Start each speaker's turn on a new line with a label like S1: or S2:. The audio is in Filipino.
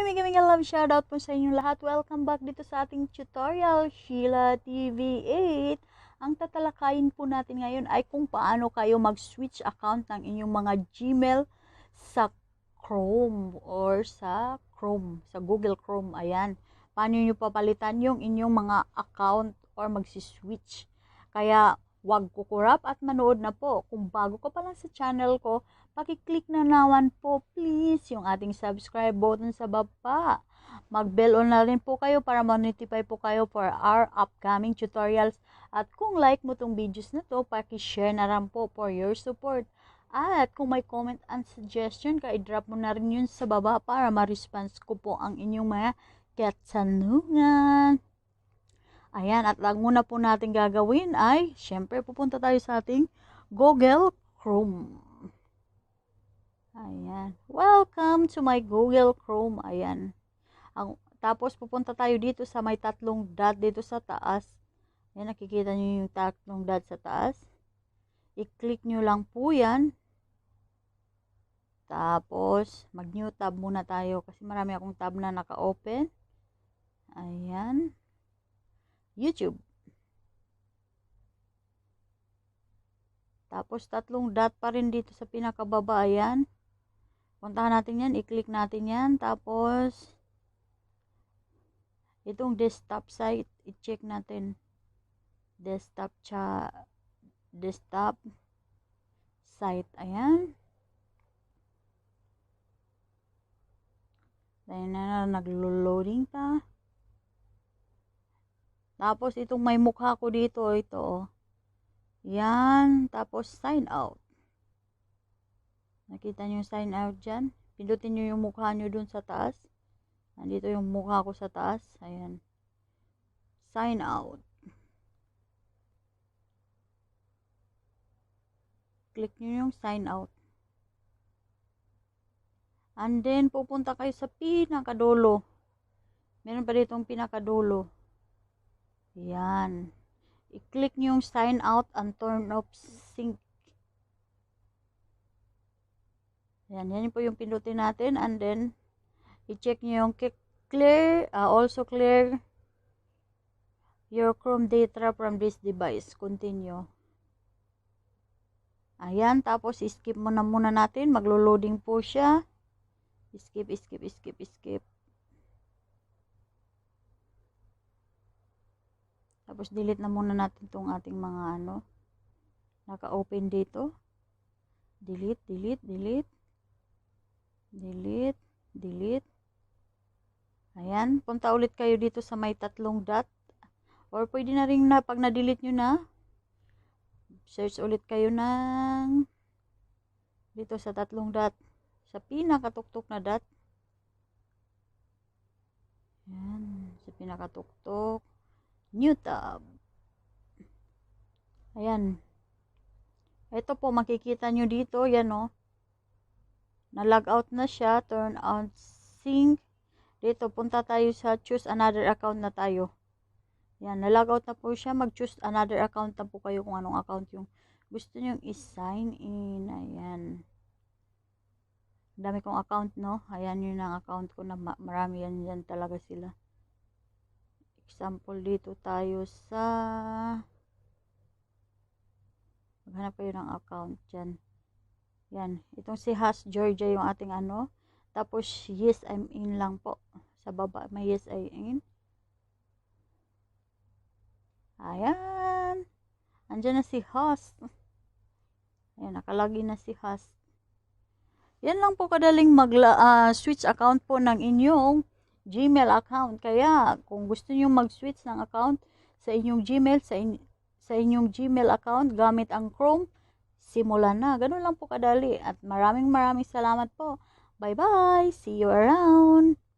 S1: Hi! Mega mega love shoutout po sa inyong lahat. Welcome back dito sa ating tutorial, Sheila TV8. Ang tatalakayin po natin ngayon ay kung paano kayo mag-switch account ng inyong mga Gmail sa Chrome or sa Chrome, sa Google Chrome. Ayan. Paano nyo papalitan yung inyong mga account or mag-switch. Kaya Huwag kukurap at manood na po. Kung bago ka pa lang sa channel ko, pakiclick na naman po please yung ating subscribe button sa baba. Mag-bell on na rin po kayo para ma-notify po kayo for our upcoming tutorials. At kung like mo tong videos na to, pakishare na rin po for your support. At kung may comment and suggestion ka, i-drop mo na rin yun sa baba para ma-response ko po ang inyong mga katanungan. Ayan, at ang muna po natin gagawin ay, syempre, pupunta tayo sa ating Google Chrome. Ayan. Welcome to my Google Chrome. Ayan. Ang, tapos, pupunta tayo dito sa may tatlong dot dito sa taas. Ayan, nakikita nyo yung tatlong dot sa taas. I-click nyo lang po yan. Tapos, mag-new tab muna tayo kasi marami akong tab na naka-open. Ayan. YouTube. Tapos, tatlong dot pa rin dito sa pinakababa. Ayan. Puntahan natin yan. I-click natin yan. Tapos, itong desktop site, i-check natin. Desktop cha desktop site. Ayan. Dahil na naglo-loading pa. Tapos, itong may mukha ko dito, ito, oh. Yan. Tapos, sign out. Nakita nyo yung sign out dyan? Pindutin nyo yung mukha nyo dun sa taas. Nandito yung mukha ko sa taas. Ayan. Sign out. Click nyo yung sign out. And then, pupunta kayo sa pinakadulo. Meron pa dito yung pinakadulo. Yan. I-click nyo yung sign out and turn off sync. Yan, yan po yung pindutin natin. And then, i-check nyo yung clear, uh, also clear your Chrome data from this device. Continue. Ayan, tapos skip mo na muna natin. Maglo-loading po siya. Skip, skip, skip, skip. Tapos delete na muna natin tong ating mga ano naka-open dito. Delete, delete, delete. Delete, delete. Ayan, punta ulit kayo dito sa may tatlong dot. Or pwede na rin na pag na-delete nyo na, search ulit kayo ng dito sa tatlong dot. Sa pinakatuktok na dot. Ayan, sa pinakatuktok new tab. Ayan. Ito po, makikita nyo dito, yan o. Oh. Na-log out na siya, turn on sync. Dito, punta tayo sa choose another account na tayo. Yan, na-log out na po siya. Mag-choose another account na po kayo kung anong account yung gusto nyo i-sign in. Ayan. Dami kong account, no? Ayan yun ang account ko na marami yan, yan talaga sila example dito tayo sa maghanap kayo ng account dyan. Yan itong si Has Georgia yung ating ano. Tapos yes I'm in lang po. Sa baba may yes I'm in. Ayan. Andyan na si Has. Ayan nakalagi na si Has. Yan lang po kadaling mag uh, switch account po ng inyong Gmail account. Kaya, kung gusto niyo mag-switch ng account sa inyong Gmail, sa, in sa inyong Gmail account gamit ang Chrome, simulan na. Ganun lang po kadali. At maraming maraming salamat po. Bye-bye! See you around!